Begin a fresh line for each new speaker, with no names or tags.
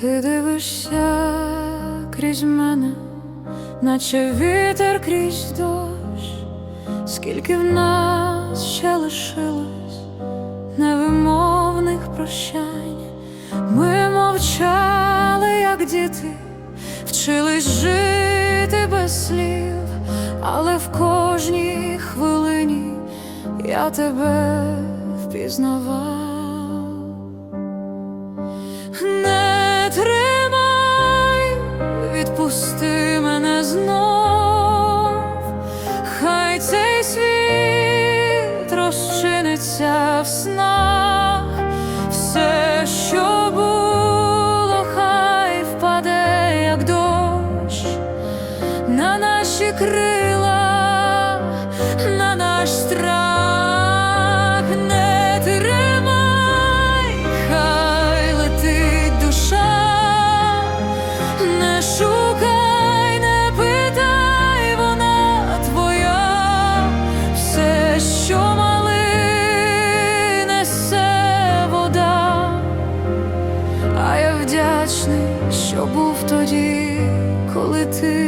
Ти дивишся крізь мене, наче вітер крізь дощ, скільки в нас ще лишилось невимовних прощань. Ми мовчали, як діти, вчились жити без слів, але в кожній хвилині я тебе впізнавав. Світ розчиниться в снах, все, що було, хай впаде, як дощ, на наші крила, на наш страх А я вдячний, що був тоді, коли ти.